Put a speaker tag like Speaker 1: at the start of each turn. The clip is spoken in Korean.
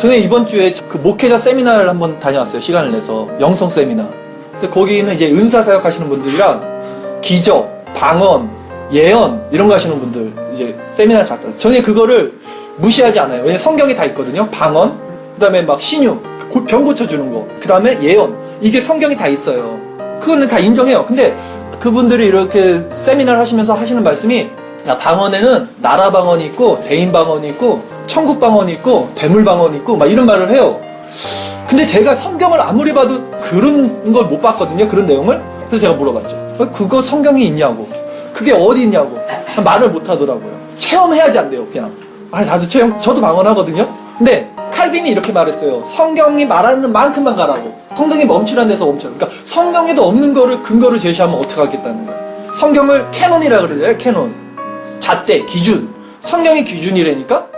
Speaker 1: 저는 이번 주에 그 목회자 세미나를 한번 다녀왔어요. 시간을 내서 영성 세미나. 근데 거기는 이제 은사 사역 하시는 분들이랑 기적, 방언, 예언 이런 거 하시는 분들 이제 세미나를 갔다 왔어요. 저는 그거를 무시하지 않아요. 왜냐면 성경에 다 있거든요. 방언, 그 다음에 막 신유, 고- 병 고쳐주는 거, 그 다음에 예언 이게 성경에 다 있어요. 그거는 다 인정해요. 근데 그분들이 이렇게 세미나를 하시면서 하시는 말씀이 야, 방언에는 나라 방언이 있고 대인 방언이 있고 천국 방언이 있고 대물 방언이 있고 막 이런 말을 해요. 근데 제가 성경을 아무리 봐도 그런 걸 못 봤거든요. 그런 내용을. 그래서 제가 물어봤죠. 어, 그거 성경에 있냐고. 그게 어디 있냐고. 말을 못 하더라고요. 체험해야지 안 돼요, 그냥. 아, 나도 체험, 저도 방언하거든요. 근데 칼빈이 이렇게 말했어요. 성경이 말하는 만큼만 가라고. 성경이 멈추라는 데서 멈춰. 그러니까 성경에도 없는 거를 근거를 제시하면 어떻게 하겠다는 거야. 성경을 캐논이라 그러잖아요, 캐논. 잣대, 기준. 성경이 기준이라니까?